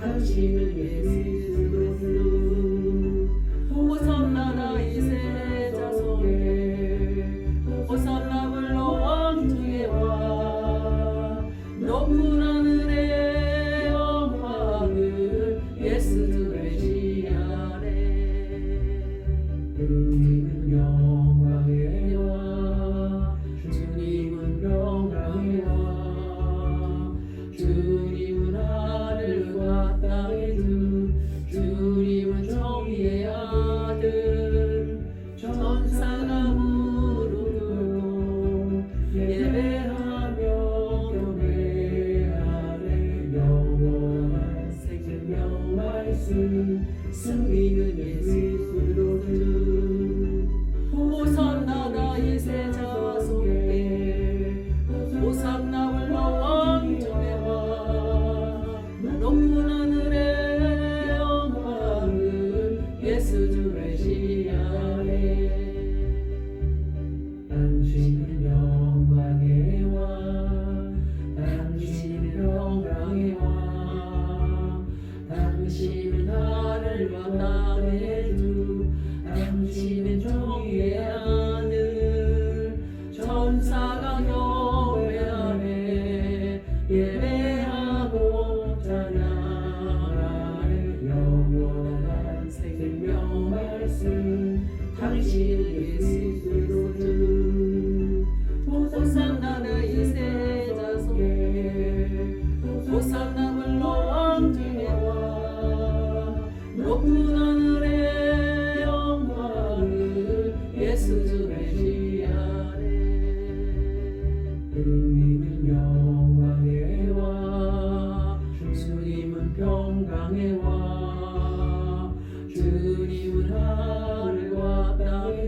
당신을 위해서 호산나 나의 세자성에 호산나 불 예수 승리는 예수로들 호산나 나의 세자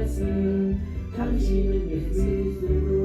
말씀 당신은 예수